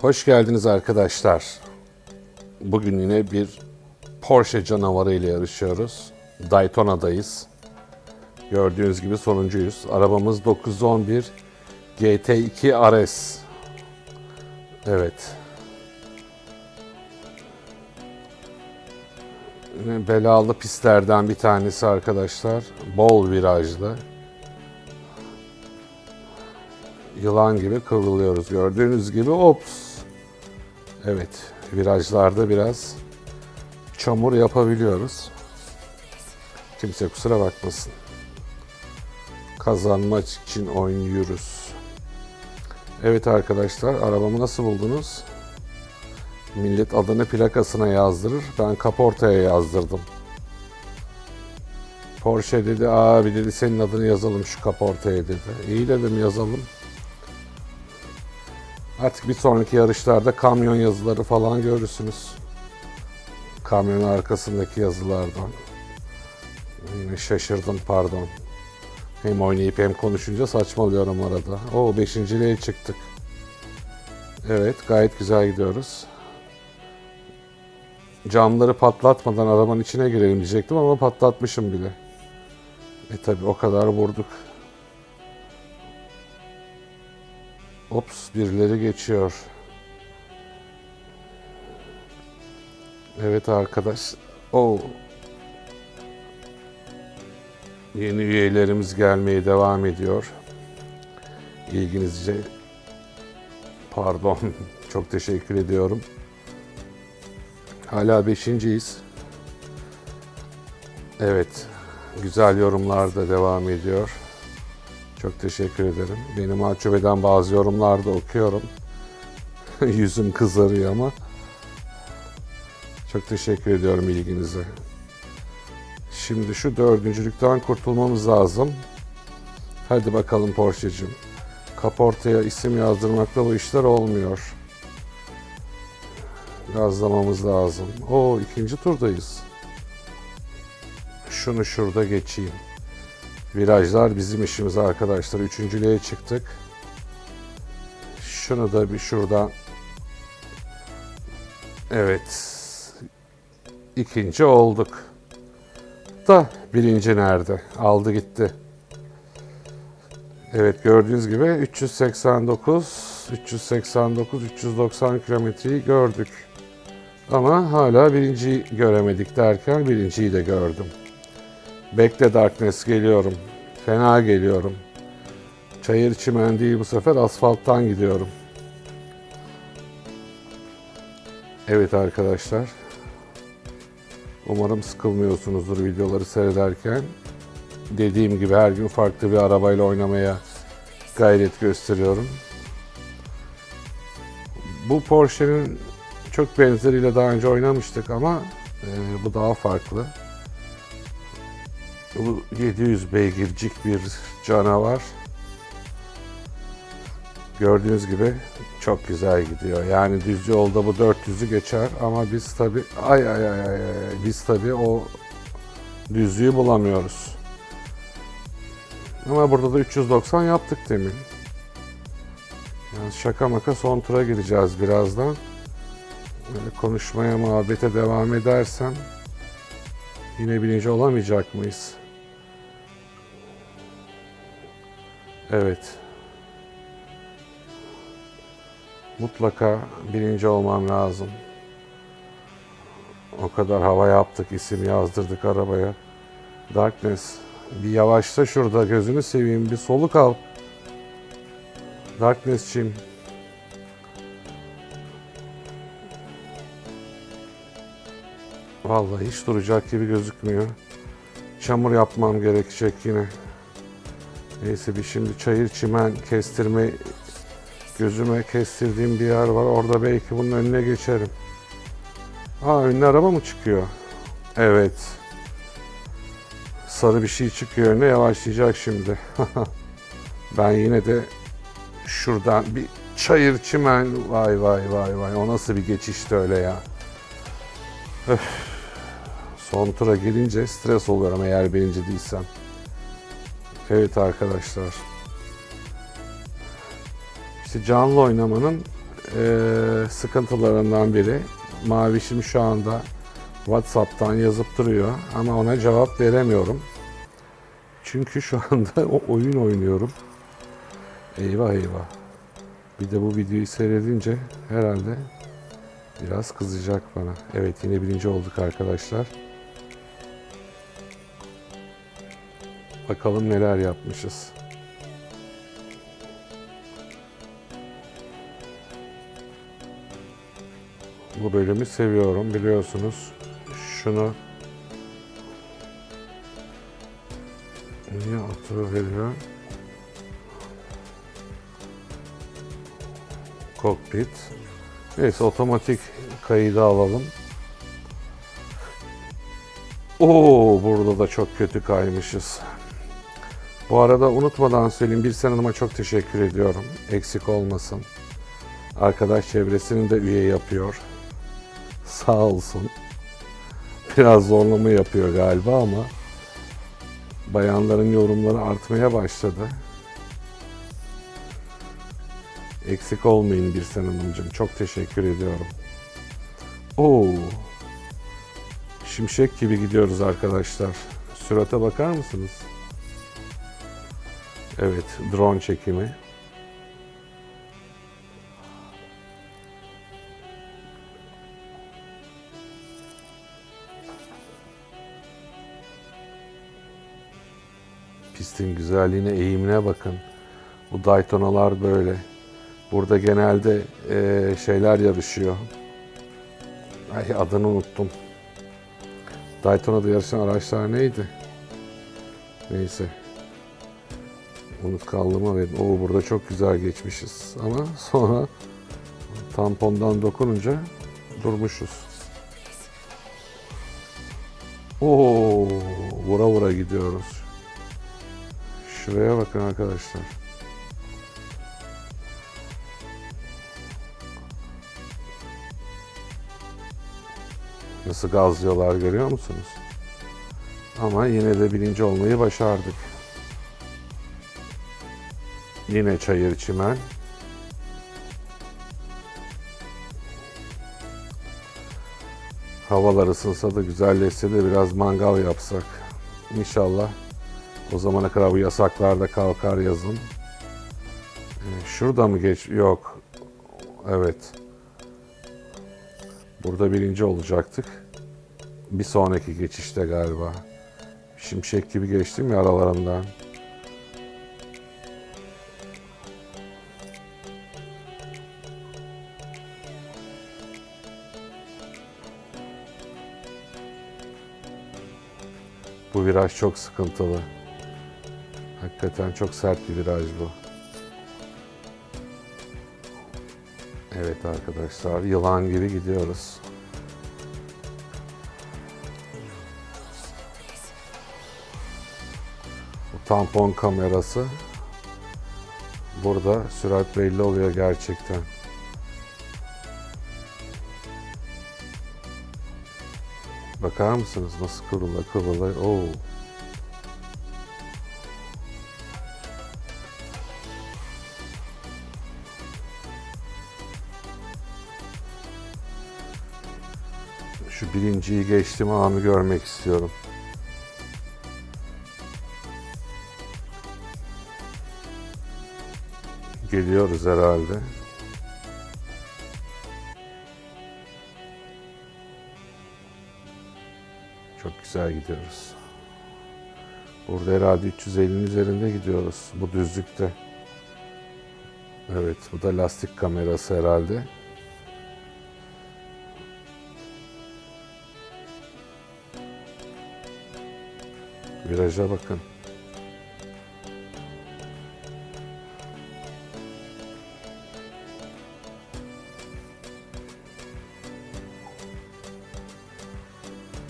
Hoş geldiniz arkadaşlar. Bugün yine bir Porsche canavarı ile yarışıyoruz. Daytona'dayız. Gördüğünüz gibi sonuncuyuz. Arabamız 911 GT2 RS. Evet. Belalı pistlerden bir tanesi arkadaşlar. Bol virajlı. Yılan gibi kıvrılıyoruz. Gördüğünüz gibi ops. Evet, virajlarda biraz çamur yapabiliyoruz. Kimse kusura bakmasın. Kazanmak için oynuyoruz. Evet arkadaşlar, arabamı nasıl buldunuz? Millet adını plakasına yazdırır. Ben kaportaya yazdırdım. Porsche dedi, abi dedi senin adını yazalım şu kaportaya dedi. İyi dedim yazalım. Artık bir sonraki yarışlarda kamyon yazıları falan görürsünüz. Kamyonun arkasındaki yazılardan. Yine şaşırdım pardon. Hem oynayıp hem konuşunca saçmalıyorum arada. O beşinciliğe çıktık. Evet gayet güzel gidiyoruz. Camları patlatmadan arabanın içine girelim diyecektim ama patlatmışım bile. E tabi o kadar vurduk. Ops birileri geçiyor. Evet arkadaş. O Yeni üyelerimiz gelmeye devam ediyor. İlginizce pardon çok teşekkür ediyorum. Hala beşinciyiz. Evet, güzel yorumlar da devam ediyor. Çok teşekkür ederim. Beni mahcup eden bazı yorumlar da okuyorum. Yüzüm kızarıyor ama. Çok teşekkür ediyorum ilginize. Şimdi şu dördüncülükten kurtulmamız lazım. Hadi bakalım Porsche'cim. Kaportaya isim yazdırmakla bu işler olmuyor. Gazlamamız lazım. O ikinci turdayız. Şunu şurada geçeyim. Virajlar bizim işimiz arkadaşlar. Üçüncülüğe çıktık. Şunu da bir şuradan. Evet. İkinci olduk. Da birinci nerede? Aldı gitti. Evet gördüğünüz gibi 389, 389, 390 kilometreyi gördük. Ama hala birinciyi göremedik derken birinciyi de gördüm. Bekle Darkness geliyorum. Fena geliyorum. Çayır çimen değil bu sefer asfalttan gidiyorum. Evet arkadaşlar. Umarım sıkılmıyorsunuzdur videoları seyrederken. Dediğim gibi her gün farklı bir arabayla oynamaya gayret gösteriyorum. Bu Porsche'nin çok benzeriyle daha önce oynamıştık ama e, bu daha farklı. Bu 700 beygircik bir canavar. Gördüğünüz gibi çok güzel gidiyor. Yani düz yolda bu 400'ü geçer ama biz tabi ay ay ay ay biz tabi o düzlüğü bulamıyoruz. Ama burada da 390 yaptık demin. Yani şaka maka son tura gireceğiz birazdan. Böyle konuşmaya, muhabbete devam edersem yine birinci olamayacak mıyız? Evet. Mutlaka birinci olmam lazım. O kadar hava yaptık, isim yazdırdık arabaya. Darkness, bir yavaşla şurada gözünü seveyim, bir soluk al. Darkness'cim. Vallahi hiç duracak gibi gözükmüyor. Çamur yapmam gerekecek yine. Neyse bir şimdi çayır çimen kestirme gözüme kestirdiğim bir yer var. Orada belki bunun önüne geçerim. Aa önüne araba mı çıkıyor? Evet. Sarı bir şey çıkıyor önüne yavaşlayacak şimdi. ben yine de şuradan bir çayır çimen vay vay vay vay o nasıl bir geçişti öyle ya. Öf. Son tura gelince stres oluyorum eğer birinci değilsem. Evet arkadaşlar. İşte canlı oynamanın e, sıkıntılarından biri. Mavişim şu anda WhatsApp'tan yazıp duruyor ama ona cevap veremiyorum. Çünkü şu anda o oyun oynuyorum. Eyvah eyvah. Bir de bu videoyu seyredince herhalde biraz kızacak bana. Evet yine birinci olduk arkadaşlar. Bakalım neler yapmışız. Bu bölümü seviyorum biliyorsunuz. Şunu niye veriyor? Kokpit. Neyse otomatik kaydı alalım. Oo burada da çok kötü kaymışız. Bu arada unutmadan söyleyeyim bir Hanım'a çok teşekkür ediyorum. Eksik olmasın. Arkadaş çevresini de üye yapıyor. Sağ olsun. Biraz zorlama yapıyor galiba ama bayanların yorumları artmaya başladı. Eksik olmayın bir Hanımcığım. Çok teşekkür ediyorum. Oo. Şimşek gibi gidiyoruz arkadaşlar. Sürate bakar mısınız? Evet, drone çekimi. Pistin güzelliğine, eğimine bakın. Bu Daytona'lar böyle. Burada genelde eee, şeyler yarışıyor. Ay adını unuttum. Daytona'da yarışan araçlar neydi? Neyse. Unutkanlığıma verin. Oo burada çok güzel geçmişiz. Ama sonra tampondan dokununca durmuşuz. Oo vura vura gidiyoruz. Şuraya bakın arkadaşlar. Nasıl gazlıyorlar görüyor musunuz? Ama yine de birinci olmayı başardık. Yine çayır çimen. Havalar ısınsa da güzelleşse de biraz mangal yapsak. İnşallah o zamana kadar bu yasaklar da kalkar yazın. Ee, Şurada mı geç? Yok. Evet. Burada birinci olacaktık. Bir sonraki geçişte galiba. Şimşek gibi geçtim ya aralarından. Bu viraj çok sıkıntılı. Hakikaten çok sert bir viraj bu. Evet arkadaşlar, yılan gibi gidiyoruz. Bu tampon kamerası burada sürat belli oluyor gerçekten. Bakar mısınız nasıl kıvrıla kıvrıla? Oo. Şu birinciyi geçtiğim anı görmek istiyorum. Geliyoruz herhalde. Çok güzel gidiyoruz. Burada herhalde 350'nin üzerinde gidiyoruz bu düzlükte. Evet bu da lastik kamerası herhalde. Viraja bakın.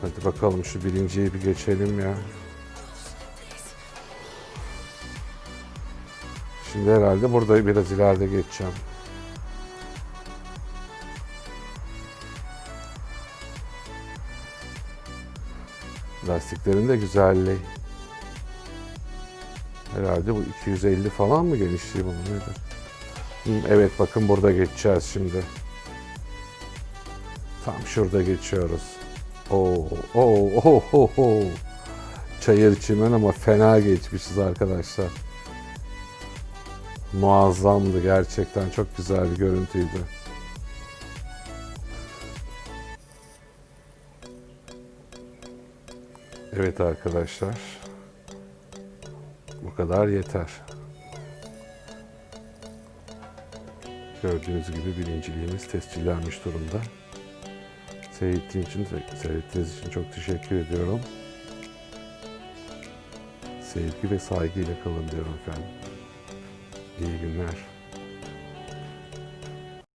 Hadi bakalım şu birinciyi bir geçelim ya. Şimdi herhalde burada biraz ileride geçeceğim. Lastiklerin de güzelliği. Herhalde bu 250 falan mı genişliği bunun nedir? Evet bakın burada geçeceğiz şimdi. Tam şurada geçiyoruz. Oo, oo, oo, oo, oo. Çayır çimen ama fena geçmişiz arkadaşlar. Muazzamdı gerçekten çok güzel bir görüntüydü. Evet arkadaşlar. Bu kadar yeter. Gördüğünüz gibi birinciliğimiz tescillenmiş durumda. Seyrettiğiniz için, seyrettiğiniz için çok teşekkür ediyorum. Sevgi ve saygıyla kalın diyorum efendim. İyi günler.